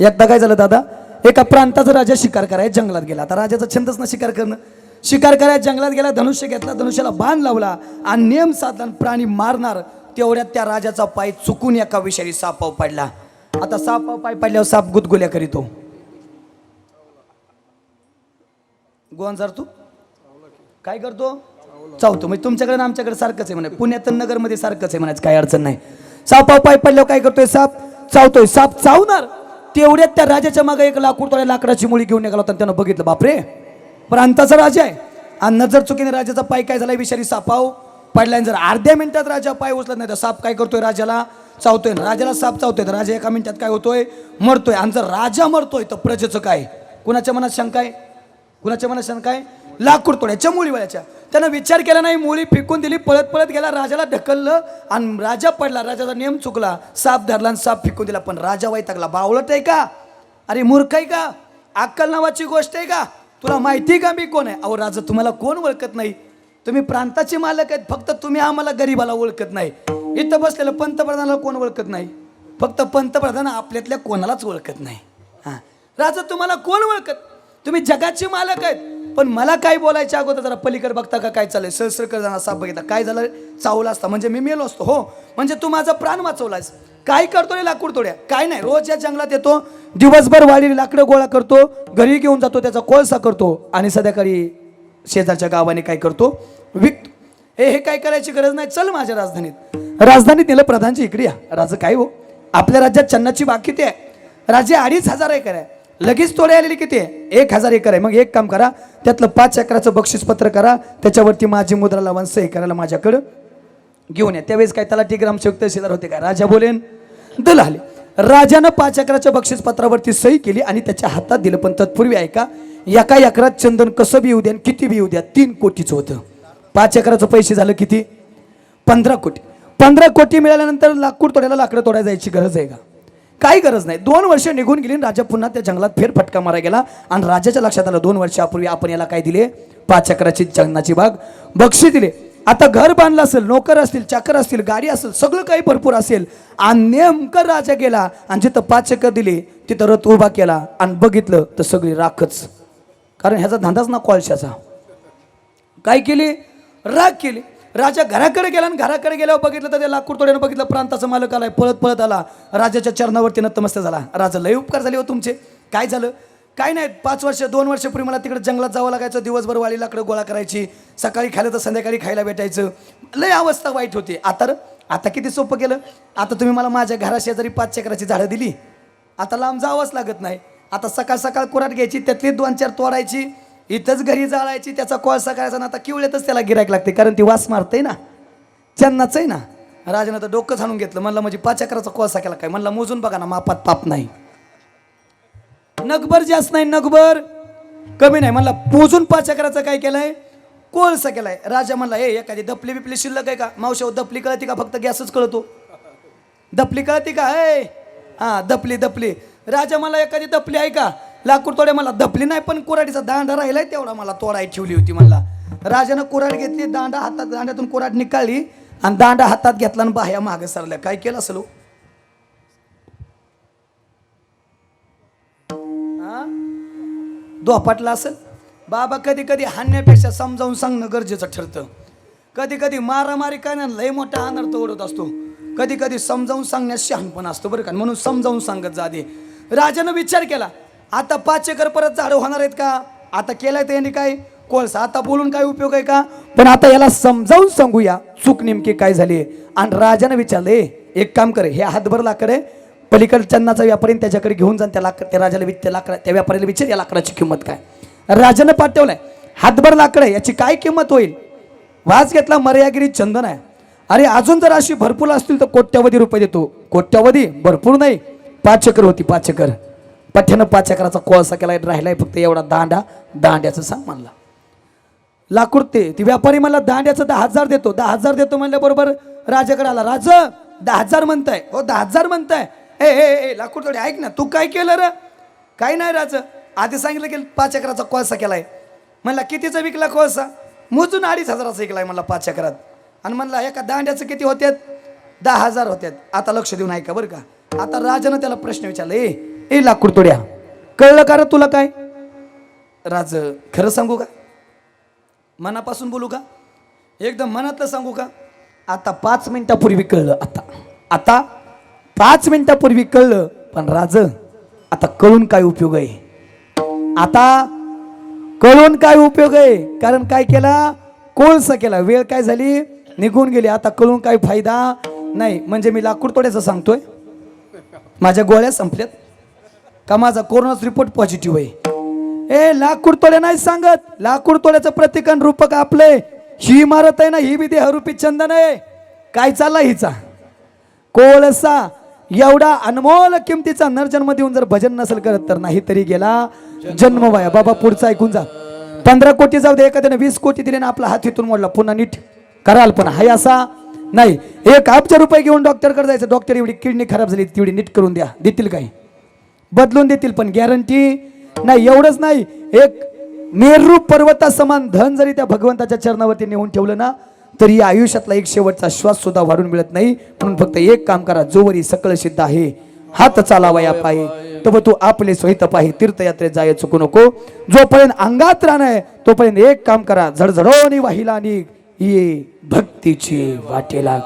एकदा काय झालं दादा? एका प्रांताचा राजा शिकार करायला जंगलात गेला. आता राजाचा छंदच ना शिकार करणं. शिकार करायला जंगलात गेला धनुष्य घेतला धनुष्याला बाण लावला आणि नियम साधला प्राणी मारणार तेवढ्यात त्या राजाचा पाय चुकून एका विषारी सापाव पडला. आता सापाव पाय पडल्यावर साप गुदगुल्या करीतो हो. गोंजार तू? काय करतो? चावतो. म्हणजे तुमच्याकडे आमच्याकडे सारखंच आहे म्हणे. पुण्यात नगरमध्ये सारखंच आहे म्हणायचं काही अडचण नाही. सापाव पाय पडल्यावर काय करतोय साप? चावतोय. साप चावणार? तेवढ्यात त्या राजाच्या मागे एक लाकूड तोड्या लाकडाची मुळी घेऊन निघाला होता त्यानं बघितलं बापरे! प्रांताचा राजा आहे. आणि नजर चुकीने राजाचा पाय काय झाला विषारी सापाव पडला आणि जर अर्ध्या मिनिटात राजा पाय उचलत नाही तर साप काय करतोय? राजाला चावतोय. राजाला साप चावतोय. तर राजा एका मिनिटात काय होतोय? मरतोय. आणि जर राजा मरतोय तर प्रजेचं काय? कुणाच्या मनात शंका आहे? कुणाच्या मनात शंका आहे? लाकूड तोड्याच्या मुली वळ्याच्या त्यानं विचार केला नाही मुली फेकून दिली पळत पळत गेला राजाला ढकललं आणि राजा पडला. राजाचा नियम चुकला. साप धरला आणि साप फेकून दिला. पण राजा वैतागला. बावळत आहे का? अरे मूर्ख आहे का? अक्कल नावाची गोष्ट आहे का? तुला माहिती आहे का मी कोण आहे? अहो राजा तुम्हाला कोण ओळखत नाही? तुम्ही प्रांताचे मालक आहेत. फक्त तुम्ही आम्हाला गरीबाला ओळखत नाही. इथं बसलेलं पंतप्रधानाला कोण ओळखत नाही? फक्त पंतप्रधान आपल्यातल्या कोणालाच ओळखत नाही. हां. राजा तुम्हाला कोण ओळखत? तुम्ही जगाचे मालक आहेत. पण मला काय बोलायच्या अगोदर जरा पलीकडे बघता का काय चाललंय? सहस्रकर जाणार साप बघितला. काय झालं? चावला असता. म्हणजे मी मेलो असतो. हो. म्हणजे तू माझा प्राण वाचवलायस. काय करतो रे लाकूड तोड्या काय नाही. रोज या जंगलात येतो. दिवसभर वाढील लाकडं गोळा करतो. घरी घेऊन जातो. त्याचा कोळसा करतो. आणि सध्याकाळी शेजारच्या गावाने काय करतो? विकतो. हे हे काय करायची गरज नाही. चल माझ्या राजधानीत. राजधानीत नेलं प्रधानची इकडे या. राजा काय हो? आपल्या राज्यात चन्नाची बाग किती आहे? राजे अडीच हजार एकर आहे. लगेच तोडे आलेली किती आहे? एक हजार एकर आहे. मग एक काम करा त्यातलं पाच एकराचं बक्षीसपत्र करा त्याच्यावरती माझी मुद्रा लावून सही करायला माझ्याकडं घेऊन या. त्यावेळेस काय त्याला टिग्रामचे तहसीलदार होते काय राजा बोलेन. दलाले राजानं पाच एकराच्या बक्षीसपत्रावरती सही केली आणि त्याच्या हातात दिलं. पण तत्पूर्वी ऐका एका एकरात चंदन कसं बी येऊ द्या किती बी येऊ द्या? तीन कोटीचं होतं. पाच एकराचं पैसे झालं किती? पंधरा कोटी. पंधरा कोटी मिळाल्यानंतर लाकूड तोड्याला लाकडं तोडायला जायची गरज आहे का? काही गरज नाही. दोन वर्ष निघून गेली राजा पुन्हा त्या जंगलात फेर फटका मारा गेला. आणि राजाच्या लक्षात आलं दोन वर्षापूर्वी आपण याला काय दिले? पाच चक्राची जंगलाची बाग. बक्षी दिले. आता घर बांधलं असेल नोकर असतील चाकर असतील गाडी असेल सगळं काही भरपूर असेल. आणि नेमकं राजा गेला आणि जिथं पाच चक्र दिली तिथं रथ उभा केला आणि बघितलं तर सगळी राखच. कारण ह्याचा धंदाच ना कोळशाचा काय केली? राख केली. राजा घराकडे गेला आणि घराकडे गेल्यावर बघितलं तर त्याला लाकूड बघितलं प्रांताचा मालक आलाय पळत पळत आला. राजाच्या चरणावरती नतमस्त झाला. राजा लय उपकार झाले हो तुमचे. काय झालं? काय नाही पाच वर्ष दोन वर्षपूर्वी मला तिकडे जंगलात जावं लागायचं दिवसभर वाळी लाकडं गोळा करायची सकाळी खायला तर संध्याकाळी खायला भेटायचं. लय अवस्था वाईट होती. आता आता किती सोपं केलं? आता तुम्ही मला माझ्या घराशेजारी पाच चक्राची झाडं दिली. आता लांब जावंच लागत नाही. आता सकाळ सकाळ कुराट घ्यायची त्यातली दोन चार तोडायची इथंच घरी जाळायची त्याचा कोळसा करायचा ना आता किवळ्यातच त्याला गिरायक लागते कारण ती वास मारते ना. चन्नाच आहे ना. राजानं तर डोकं झाडून घेतलं. म्हणलं म्हणजे पाच अकराचा कोळसा केला काय? म्हणलं मोजून बघा ना मापात पाप नाही. नगभर जास्त नाही नगभर कमी नाही. म्हणला मोजून पाच अकराचं काय केलंय? कोळसा केलाय राजा म्हणला ए एखादी दपली बिपली शिल्लक आहे का? मावशावर दपली कळती का? फक्त गॅसच कळतो. दपली कळती का? हे हा दपली दपली. राजा मला एखादी दपली आहे का? लाकूड तोडे मला धपली नाही पण कुराडीचा दांडा राहिलाय तेवढा मला तोडाय ठेवली होती मला राजानं कुराड घेतली दांडा हातात दांड्यातून कुराड निकाळली आणि दांडा हातात घेतला आणि बाह्या मागे सरल्या. काय केलं असलो हो? दोपाटला असेल? बाबा कधी कधी हाणण्यापेक्षा समजावून सांगणं गरजेचं ठरतं. कधी कधी मारामारी करण्यात लय मोठा अनर्थ ओढत असतो. कधी कधी समजावून सांगण्यास शहाणपण असतो बरं का. म्हणून समजावून सांगत जा राजानं विचार केला आता पाच एकर परत झाडं होणार आहेत का? आता केलंय त्यांनी काय? कोळसा आता बोलून काय उपयोग आहे का? पण आता याला समजावून सांगूया चूक नेमकी काय झाली आणि राजानं विचारले एक काम कर हे हातभर लाकड आहे पलीकडे चन्नाचा व्यापारी त्याच्याकडे घेऊन जाण त्या लाकड त्या राजाला विच- त्या लाकडा त्या व्यापाऱ्याला विचार या लाकडाची किंमत काय? राजानं पाठवलंय हातभर लाकडं आहे याची काय किंमत होईल? वास घेतला मर्यागिरी चंदन आहे. अरे अजून जर अशी भरपूर असतील तर कोट्यावधी रुपये देतो. कोट्यावधी? भरपूर नाही. पाच एकर होती पाच एकर. पठ्यानं पाच एकराचा कोळसा केला राहिलाय फक्त एवढा दांडा. दांड्याचं सांग म्हणला. लाकूड ते ती व्यापारी मला दांड्याचं दहा हजार देतो दहा हजार देतो म्हणल्याबरोबर राजाकडे आला राज दहा हजार म्हणताय. हो दहा हजार म्हणताय. ए ए ए लाकूड थोडी ऐक ना तू काय केलं र? काय नाही राज आधी सांगितलं की पाच एकराचा कोळसा केलाय. म्हणला कितीचा विकला कोळसा? मोजून अडीच हजाराचा विकलाय म्हणला पाच एकरात. आणि म्हणला एका दांड्याचं किती होत्यात? दहा हजार होत्यात. आता लक्ष देऊन ऐका बरं का. आता राजानं त्याला प्रश्न विचारला ए ए लाकूड तोड्या कळलं का रे तुला काय? राज खरं सांगू का? मनापासून बोलू का? एकदम मनातलं सांगू का? आता पाच मिनिटापूर्वी कळलं आता आता पाच मिनिटापूर्वी कळलं पण राज आता कळून काय उपयोग आहे? आता कळून काय उपयोग आहे? कारण काय केला? कोळसा केला. वेळ काय झाली? निघून गेली. आता कळून काय फायदा? नाही. म्हणजे मी लाकूड तोड्याचं सांगतोय. माझ्या गोळ्या संपल्यात. का माझा कोरोनाचा रिपोर्ट पॉझिटिव्ह आहे? ए लाकूड तोड्या नाही सांगत. लाकूड तोड्याचं प्रतिकन रूपक आपले. ही इमारत आहे ना ही बी देहरूपी चंदन आहे. काय चालला हिचा? कोळसा एवढा अनमोल किमतीचा नरजन्म देऊन जर भजन नसेल करत तर नाही तरी गेला जन्म वाया. बाबा पुढचा ऐकून जा. पंधरा कोटी जाऊ दे एखाद्याने वीस कोटी दिले ना आपला हात इथून मोडला पुन्हा नीट कराल पण हाय असा नाही. एक अब्ज रुपये घेऊन डॉक्टरकडे जायचं. डॉक्टर एवढी किडनी खराब झाली तेवढी नीट करून द्या. देतील काय बदलून देतील पण गॅरंटी नाही एवढंच नाही. एक मेरू पर्वता समान धन जरी त्या भगवंताच्या चरणावरती नेऊन ठेवलं ना तरी या आयुष्यातला एक शेवटचा श्वास सुद्धा वाढून मिळत नाही. म्हणून फक्त एक काम करा जोवरी सकळ सिद्ध आहे. हात चालावा या पायी. तब तू आपले स्वहित पाहि तीर्थयात्रेत जाय चुकू नको. जोपर्यंत अंगात राहणं तोपर्यंत एक काम करा झडझडोनी वाहिला आणि ये भक्तीची वाटेला